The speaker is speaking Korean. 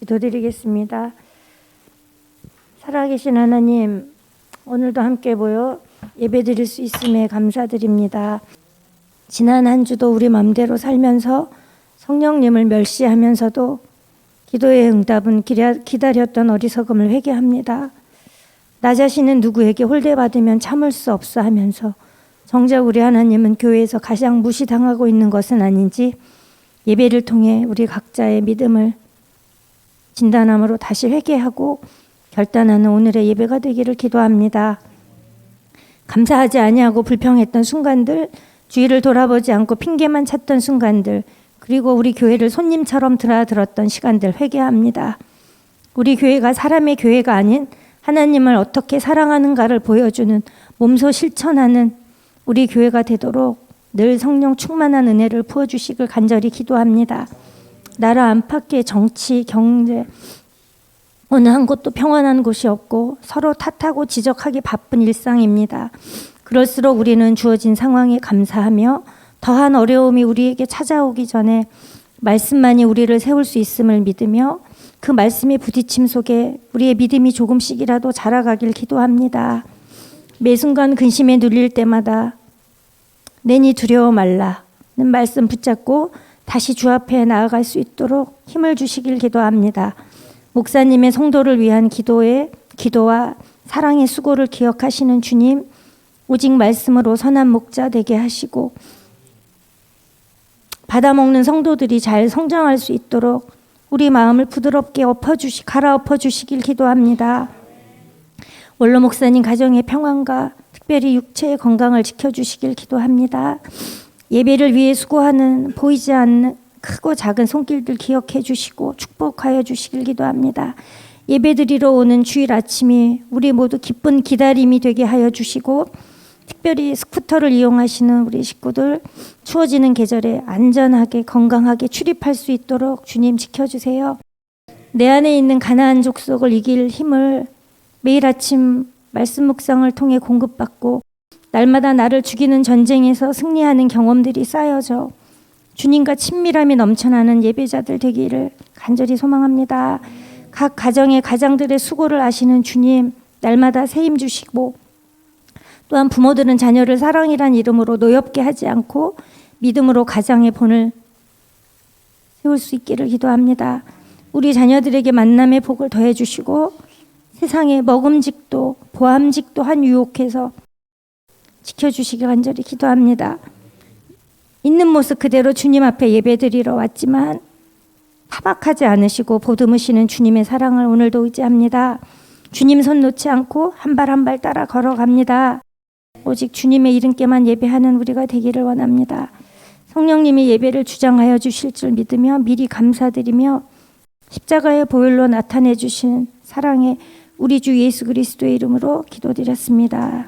기도드리겠습니다. 살아계신 하나님, 오늘도 함께 모여 예배드릴 수 있음에 감사드립니다. 지난 한 주도 우리 맘대로 살면서 성령님을 멸시하면서도 기도의 응답은 기다렸던 어리석음을 회개합니다. 나 자신은 누구에게 홀대받으면 참을 수 없어 하면서 정작 우리 하나님은 교회에서 가장 무시당하고 있는 것은 아닌지 예배를 통해 우리 각자의 믿음을 진단함으로 다시 회개하고 결단하는 오늘의 예배가 되기를 기도합니다. 감사하지 아니하고 불평했던 순간들, 주위를 돌아보지 않고 핑계만 찾던 순간들, 그리고 우리 교회를 손님처럼 드나들었던 시간들 회개합니다. 우리 교회가 사람의 교회가 아닌 하나님을 어떻게 사랑하는가를 보여주는 몸소 실천하는 우리 교회가 되도록 늘 성령 충만한 은혜를 부어주시길 간절히 기도합니다. 나라 안팎의 정치, 경제, 어느 한 곳도 평안한 곳이 없고 서로 탓하고 지적하기 바쁜 일상입니다. 그럴수록 우리는 주어진 상황에 감사하며 더한 어려움이 우리에게 찾아오기 전에 말씀만이 우리를 세울 수 있음을 믿으며 그 말씀의 부딪힘 속에 우리의 믿음이 조금씩이라도 자라가길 기도합니다. 매 순간 근심에 눌릴 때마다 내니 두려워 말라는 말씀 붙잡고 다시 주 앞에 나아갈 수 있도록 힘을 주시길 기도합니다. 목사님의 성도를 위한 기도에 기도와 사랑의 수고를 기억하시는 주님, 오직 말씀으로 선한 목자 되게 하시고 받아먹는 성도들이 잘 성장할 수 있도록 우리 마음을 부드럽게 엎어주시 갈아엎어 주시길 기도합니다. 원로 목사님 가정의 평안과 특별히 육체의 건강을 지켜주시길 기도합니다. 예배를 위해 수고하는 보이지 않는 크고 작은 손길들 기억해 주시고 축복하여 주시길 기도합니다. 예배드리러 오는 주일 아침이 우리 모두 기쁜 기다림이 되게 하여 주시고 특별히 스쿠터를 이용하시는 우리 식구들 추워지는 계절에 안전하게 건강하게 출입할 수 있도록 주님 지켜주세요. 내 안에 있는 가나안 족속을 이길 힘을 매일 아침 말씀 묵상을 통해 공급받고 날마다 나를 죽이는 전쟁에서 승리하는 경험들이 쌓여져 주님과 친밀함이 넘쳐나는 예배자들 되기를 간절히 소망합니다. 각 가정의 가장들의 수고를 아시는 주님 날마다 새힘 주시고 또한 부모들은 자녀를 사랑이란 이름으로 노엽게 하지 않고 믿음으로 가장의 본을 세울 수 있기를 기도합니다. 우리 자녀들에게 만남의 복을 더해 주시고 세상의 먹음직도 보암직도 한 유혹해서 지켜주시길 간절히 기도합니다. 있는 모습 그대로 주님 앞에 예배드리러 왔지만 타박하지 않으시고 보듬으시는 주님의 사랑을 오늘도 의지합니다. 주님 손 놓지 않고 한 발 한 발 따라 걸어갑니다. 오직 주님의 이름께만 예배하는 우리가 되기를 원합니다. 성령님이 예배를 주장하여 주실 줄 믿으며 미리 감사드리며 십자가의 보혈로 나타내 주신 사랑의 우리 주 예수 그리스도의 이름으로 기도드렸습니다.